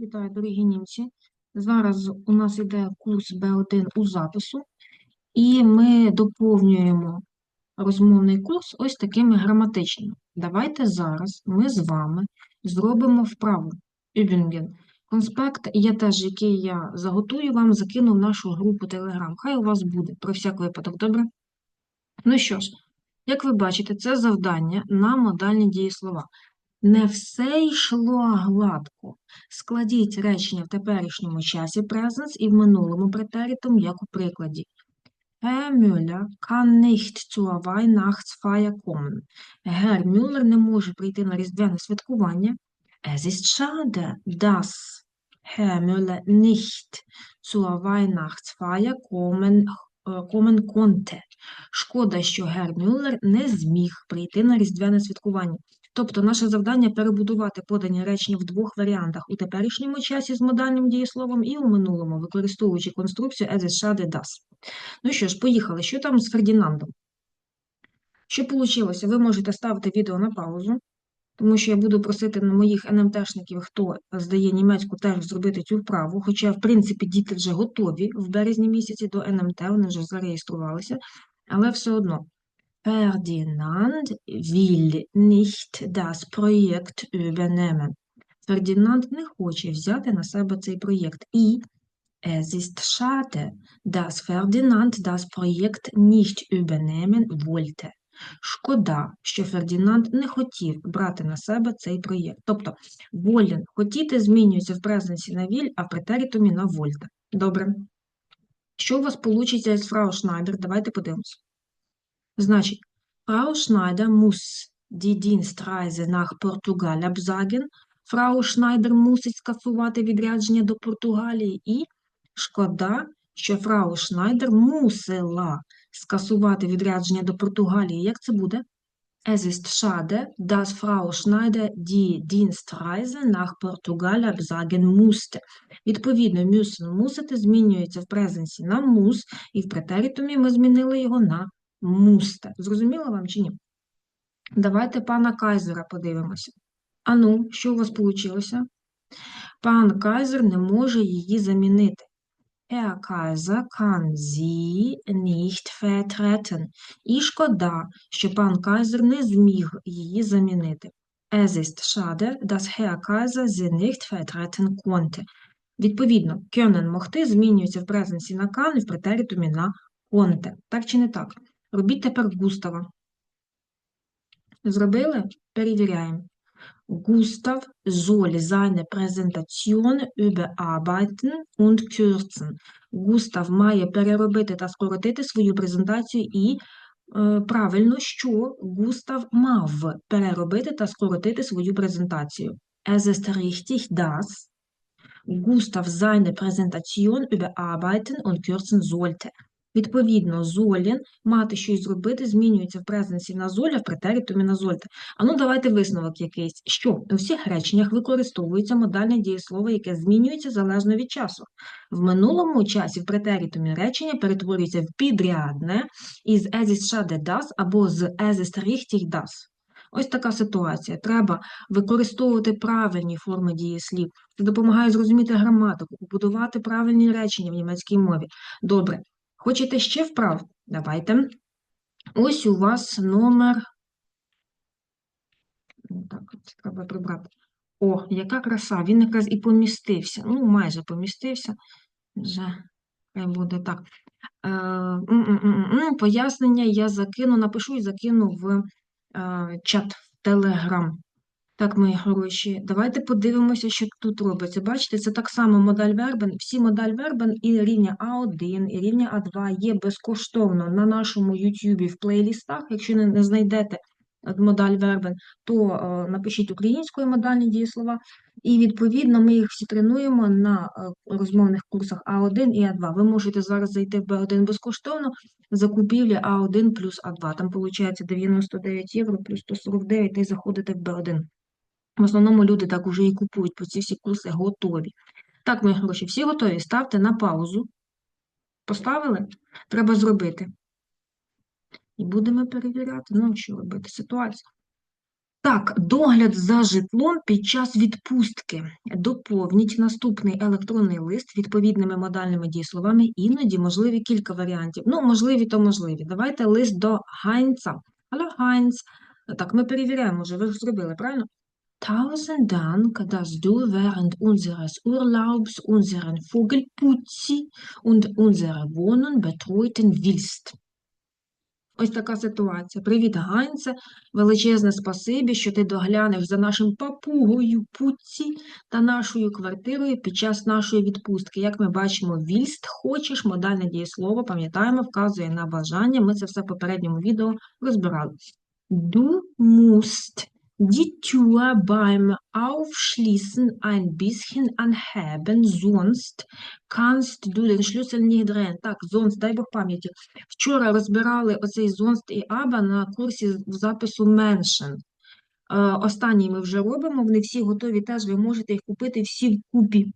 Вітаю, дорогі німці. Зараз у нас йде курс Б1 у запису, і ми доповнюємо розмовний курс ось такими граматичними. Давайте зараз ми з вами зробимо вправу. Übungen. Конспект є теж, який я заготую вам, закину в нашу групу Telegram. Хай у вас буде, про всяк випадок, добре? Ну що ж, як ви бачите, це завдання на модальні дієслова. Не все йшло гладко. Складіть речення в теперішньому часі presens і в минулому претерітум, як у прикладі. Herr Müller kann nicht zur Weihnachtsfeier kommen. Гер Мюллер не може прийти на різдвяне святкування. Es ist schade, dass Herr Müller nicht zur Weihnachtsfeier kommen, е, kommen konnte. Шкода, що Гер Мюллер не зміг прийти на різдвяне святкування. Тобто наше завдання перебудувати подані речення в двох варіантах у теперішньому часі з модальним дієсловом і у минулому, використовуючи конструкцію as is shall das. Ну що ж, поїхали. Що там з Фердінандом? Що вийшло? Ви можете ставити відео на паузу, тому що я буду просити на моїх НМТшників, хто здає німецьку, теж зробити цю вправу. Хоча, в принципі, діти вже готові в березні місяці до НМТ, вони вже зареєструвалися, але все одно. Ferdinand will nicht das Projekt übernehmen. Фердінанд не хоче взяти на себе цей проєкт. І es ist schade, dass Ferdinand das Projekt nicht übernehmen wollte. Шкода, що Фердінанд не хотів брати на себе цей проєкт. Тобто, волен хотіти змінюється в презенсі на віль, а в претерітумі на вольте. Добре. Що у вас вийде з фрау Шнайдер? Давайте подивимося. Значит, Frau Schneider muss die Dienstreise nach Portugal absagen. Фрау Шнайдер мусить скасувати відрядження до Португалії. І шкода, що фрау Шнайдер мусила скасувати відрядження до Португалії. Як це буде? Es ist schade, dass Frau Schneider die Dienstreise nach Portugal absagen musste. Відповідно, müssen мусити змінюється в презенсі на мус, і в претерітумі ми змінили його на мусте. Зрозуміло вам чи ні? Давайте пана Кайзера подивимося. А ну, що у вас вийшло? Пан Кайзер не може її замінити. Herr Kaiser kann sie nicht vertreten. І шкода, що пан Кайзер не зміг її замінити. Es ist schade, dass Herr Kaiser sie nicht vertreten konnte. Відповідно, können могти змінюється в презенсі на kann і в претерітумі на konnte. Так чи не так? Робіть тепер Густава. Зробили? Перевіряємо. Gustav soll seine Präsentation überarbeiten und kürzen. Густав має переробити та скоротити свою презентацію і е, правильно, що Густав мав переробити та скоротити свою презентацію. Es ist richtig, dass Gustav seine Präsentation überarbeiten und kürzen sollte. Відповідно, золін мати щось зробити, змінюється в презенсі на золя, в претерітумі на зольте. А ну давайте висновок якийсь. Що у всіх реченнях використовується модальне дієслово, яке змінюється залежно від часу. В минулому часі в претерітумі речення перетворюється в підрядне із es schade або з es richtig das. Ось така ситуація. Треба використовувати правильні форми дієслів. Це допомагає зрозуміти граматику, побудувати правильні речення в німецькій мові. Добре. Хочете ще вправ? Давайте. Ось у вас номер. Ну, Так, треба прибрати. О, яка краса! Він якраз і помістився. Ну, майже помістився. Вже хай буде так. Е. Пояснення я закину, напишу і закину в е, чат в Телеграм. Так, мої хороші, давайте подивимося, що тут робиться. Бачите, це так само модаль вербен. Всі модаль вербен і рівня А1, і рівня А2 є безкоштовно на нашому YouTube в плейлістах. Якщо не, знайдете модаль вербен, то е, напишіть українською модальні дієслова. І, відповідно, ми їх всі тренуємо на е, розмовних курсах А1 і А2. Ви можете зараз зайти в Б1 безкоштовно, закупівлі А1 плюс А2. Там, виходить, 99 євро плюс 149, і заходите в Б1. В основному люди так уже і купують, бо ці всі курси готові. Так, мої гроші, всі готові? Ставте на паузу. Поставили? Треба зробити. І будемо перевіряти, ну, що робити ситуацію. Так, догляд за житлом під час відпустки. Доповніть наступний електронний лист відповідними модальними дієсловами, іноді можливі кілька варіантів. Ну, можливі, то можливі. Давайте лист до Гайнца. Hallo Heinz. Так, ми перевіряємо вже, ви ж зробили, правильно? Tausend Dank, dass du während unseres Urlaubs unseren Vogel Putzi und unsere Wohnung betreuten willst. Ось така ситуація. Привіт, Ганце. Величезне спасибі, що ти доглянеш за нашим папугою Пуці та нашою квартирою під час нашої відпустки. Як ми бачимо, вільст хочеш, модальне дієслово, пам'ятаємо, вказує на бажання. Ми це все в попередньому відео розбирали. Du musst die Tür beim Aufschließen ein bisschen anheben, sonst kannst du den Schlüssel nicht drehen. Так, sonst, дай Бог пам'яті. Вчора розбирали оцей sonst і аба на курсі запису Mention. Е, Останній ми вже робимо, вони всі готові теж, ви можете їх купити всі вкупі.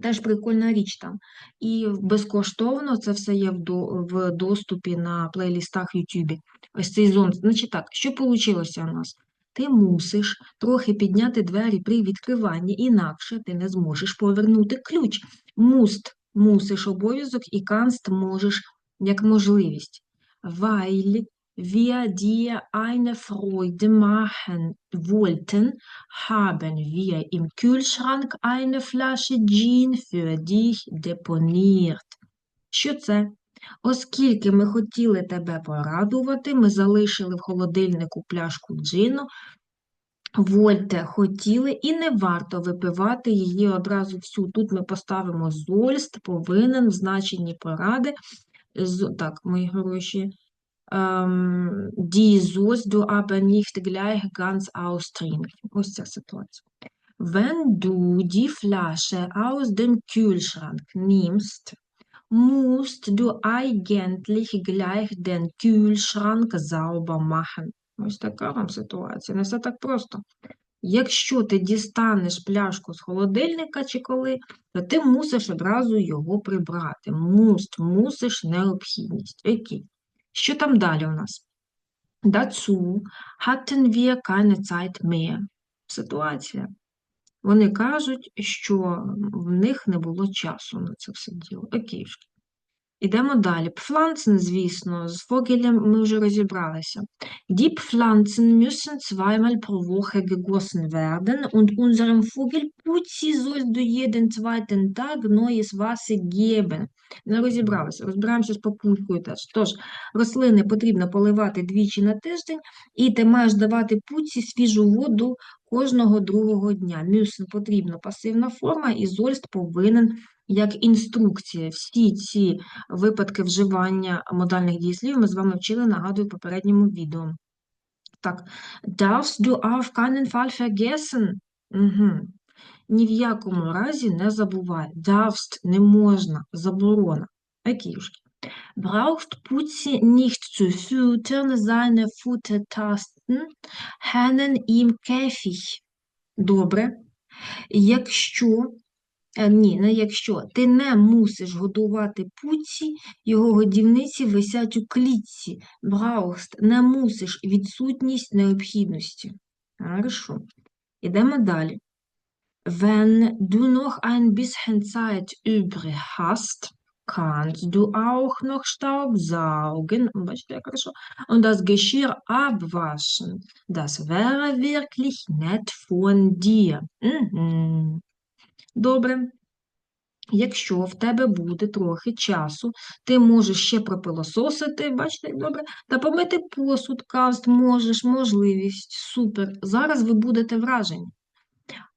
Теж прикольна річ там. І безкоштовно це все є в, до, в доступі на плейлістах в Ютубі. Ось цей зон. Значить так, що вийшло у нас? Ти мусиш трохи підняти двері при відкриванні, інакше ти не зможеш повернути ключ. Муст мусиш обов'язок і канст можеш як можливість. Weil wir dir eine Freude machen wollten, haben wir im Kühlschrank eine Flasche Gin für dich deponiert. Що це? Оскільки ми хотіли тебе порадувати, ми залишили в холодильнику пляшку джину. Вольте хотіли, і не варто випивати її одразу всю. Тут ми поставимо зольст, повинен в значенні поради. З- Так, мої гроші. Die sollst du aber nicht gleich ganz austrinken. Ось ця ситуація. Wenn du die Flasche aus dem Kühlschrank nimmst, musst du eigentlich gleich den Kühlschrank sauber machen. Ось така вам ситуація. Не все так просто. Якщо ти дістанеш пляшку з холодильника чи коли, то ти мусиш одразу його прибрати. Муст, мусиш необхідність. Окей. Що там далі у нас? Dazu hatten wir keine Zeit mehr. Ситуація. Вони кажуть, що в них не було часу на це все діло. Окейшки. Ідемо далі. Pflanzen, звісно, з Фогелем ми вже розібралися. Die Pflanzen müssen zweimal pro Woche gegossen werden und unserem Vogel Putzi sollst du jeden zweiten Tag neues Wasser geben. Не розібралися. Розбираємося з папулькою теж. Тож, рослини потрібно поливати двічі на тиждень, і ти маєш давати пуці свіжу воду кожного другого дня. Müssen потрібно пасивна форма, і зольст повинен як інструкція. Всі ці випадки вживання модальних дієслів ми з вами вчили, нагадую, в попередньому відео. Так, darfst du auf keinen Fall vergessen? Угу. Ні в якому разі не забувай. Darfst не можна, заборона. Окейшки. Braucht Putzi nicht zu füttern, seine Futtertasten hängen im Käfig. Добре. Якщо Е, Ні, не якщо. Ти не мусиш годувати пуці, його годівниці висять у клітці. Браухст, не мусиш відсутність необхідності. Хорошо. Ідемо далі. Wenn du noch ein bisschen Zeit übrig hast, kannst du auch noch Staubsaugen, бачите, und das Geschirr abwaschen. Das wäre wirklich nett von dir. Мгм. Добре. Якщо в тебе буде трохи часу, ти можеш ще пропилососити, бачите, як добре, та помити посуд, каст, можеш, можливість, супер. Зараз ви будете вражені.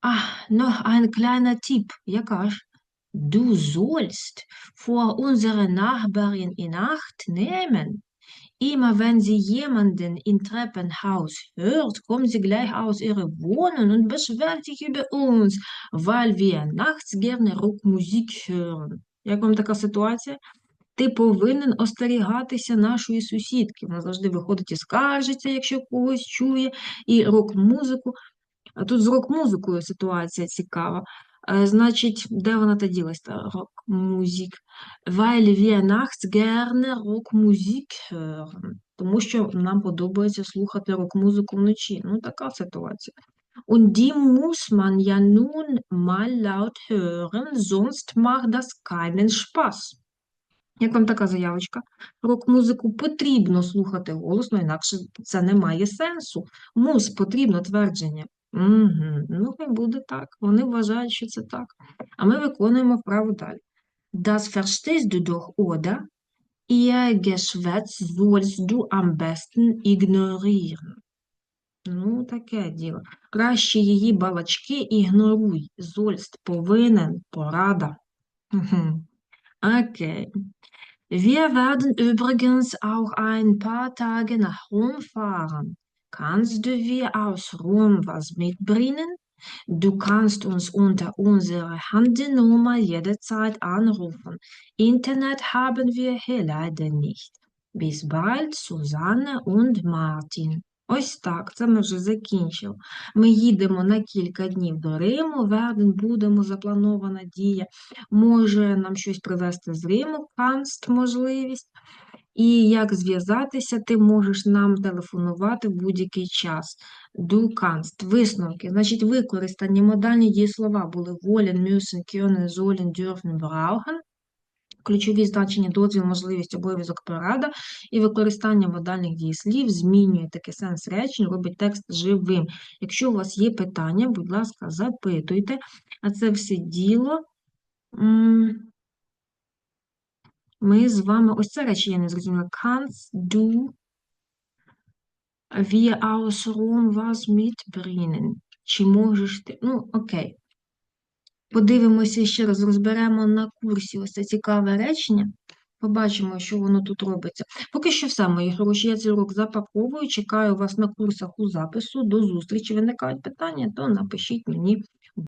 Ах, noch ein kleiner Tipp, яка ж? Du sollst vor unserer Nachbarin in Acht nehmen. Immer wenn sie jemanden im Treppenhaus hört, kommt sie gleich aus ihrer Wohnung und beschwert sich über uns, weil wir nachts gerne Rockmusik hören. Як вам така ситуація? Ти повинен остерігатися нашої сусідки. Вона завжди виходить і скаржиться, якщо когось чує, і рок-музику. Тут з рок-музикою ситуація цікава. Е, Значить, де вона та ділась, та рок-музик? Weil wir nachts gerne Rockmusik hören. тому що нам подобається слухати рок-музику вночі. Ну, така ситуація. Und die muss man ja nun mal laut hören, sonst macht das keinen Spaß. Як вам така заявочка? Рок-музику потрібно слухати голосно, інакше це не має сенсу. Мус потрібно твердження. Угу. Ну, хай буде так. Вони вважають, що це так. А ми виконуємо вправу далі. Das verstehst du doch, oder? Ihr Geschwätz sollst du am besten ignorieren. Ну, таке діло. Краще її балачки ігноруй. Зольст повинен, порада. Мгм. Окей. Wir werden übrigens auch ein paar Tage nach Rom fahren. Kannst du wir aus Rom was mitbringen? Du kannst uns unter unserer Handynummer jederzeit anrufen. Internet haben wir hier leider nicht. Bis bald, Susanne und Martin. Ось так, це ми вже закінчили. Ми їдемо на кілька днів до Риму, Верден будемо, запланована дія. Може нам щось привезти з Риму, канст, можливість. І як зв'язатися, ти можеш нам телефонувати в будь-який час. Du. Висновки. Значить, використані модальні дієслова були wollen, müssen, können, sollen, dürfen, brauchen. Ключові значення дозвіл, можливість, обов'язок, порада і використання модальних дієслів змінює такий сенс речень, робить текст живим. Якщо у вас є питання, будь ласка, запитуйте. А це все діло. Ми з вами. Ось це речення я не зрозуміла. Kannst du wir aus Rom was mitbringen? Чи можеш ти? Ну, окей. Подивимося ще раз, розберемо на курсі ось це цікаве речення. Побачимо, що воно тут робиться. Поки що все, мої хороші, я цей урок запаковую. Чекаю вас на курсах у запису. До зустрічі. Виникають питання, то напишіть мені